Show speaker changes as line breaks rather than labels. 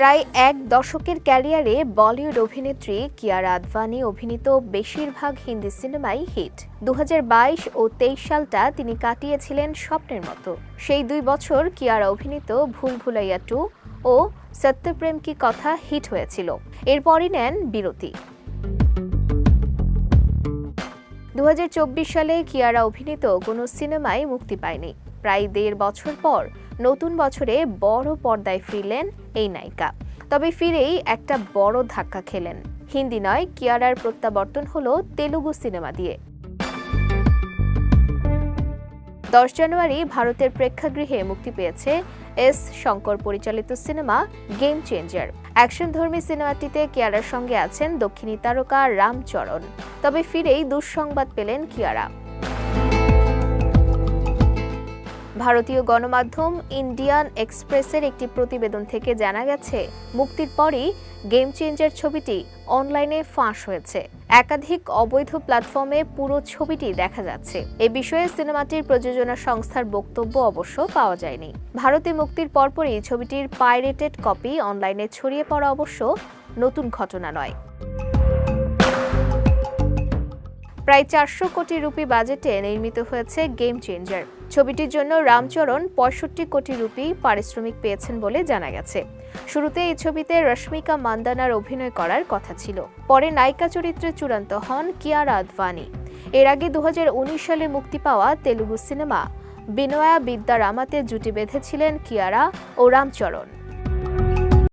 প্রায় এক দশকের ক্যারিয়ারে বলিউড অভিনেত্রী কিয়ারা আদভানি অভিনীত বেশিরভাগ হিন্দি সিনেমাই হিট। দু হাজার বাইশ ও তেইশ সালটা তিনি কাটিয়েছিলেন স্বপ্নের মতো। সেই দুই বছর কিয়ারা অভিনীত ভুল ভুলাইয়া টু ও সত্যপ্রেম কি কথা হিট হয়েছিল। এরপরই নেন বিরতি। দু হাজার চব্বিশ সালে কিয়ারা অভিনীত কোনো সিনেমাই মুক্তি পায়নি। প্রায় দেড় বছর পর নতুন বছরে বড় পর্দায় ফিরলেন এই নায়িকা। তবে ফিরেই একটা বড় ধাক্কা খেলেন। হিন্দি নয়, কিয়ারার প্রত্যাবর্তন হলো তেলুগু সিনেমা দিয়ে। দশ জানুয়ারি ভারতের প্রেক্ষাগৃহে মুক্তি পেয়েছে এস শঙ্কর পরিচালিত সিনেমা গেম চেঞ্জার অ্যাকশনধর্মী সিনেমাটিতে কিয়ারার সঙ্গে আছেন দক্ষিণী তারকা রামচরণ তবে ফিরেই দুঃসংবাদ পেলেন কিয়ারা। ভারতীয় গণমাধ্যম ইন্ডিয়ান এক্সপ্রেসের একটি প্রতিবেদন থেকে জানা গেছে, মুক্তির পরই গেম চেঞ্জার ছবিটি অনলাইনে ফাঁস হয়েছে। একাধিক অবৈধ প্ল্যাটফর্মে পুরো ছবিটি দেখা যাচ্ছে। এ বিষয়ে সিনেমাটির প্রযোজনা সংস্থার বক্তব্য অবশ্য পাওয়া যায়নি। ভারতে মুক্তির পরপরই ছবিটির পাইরেটেড কপি অনলাইনে ছড়িয়ে পড়া অবশ্য নতুন ঘটনা নয়। প্রায় চারশো কোটি রুপি বাজেটে নির্মিত হয়েছে গেম চেঞ্জার ছবিটির জন্য রামচরণ পঁয়ষট্টি কোটি রুপি পারিশ্রমিক পেয়েছেন বলে জানা গেছে। শুরুতে এই ছবিতে রশ্মিকা মান্দানার অভিনয় করার কথা ছিল। পরে নায়িকা চরিত্রে চূড়ান্ত হন কিয়ারা আদভানি। এর আগে দু হাজার উনিশ সালে মুক্তি পাওয়া তেলুগু সিনেমা বিনয়া বিদ্যা রামাতে জুটি বেঁধেছিলেন কিয়ারা ও রামচরণ।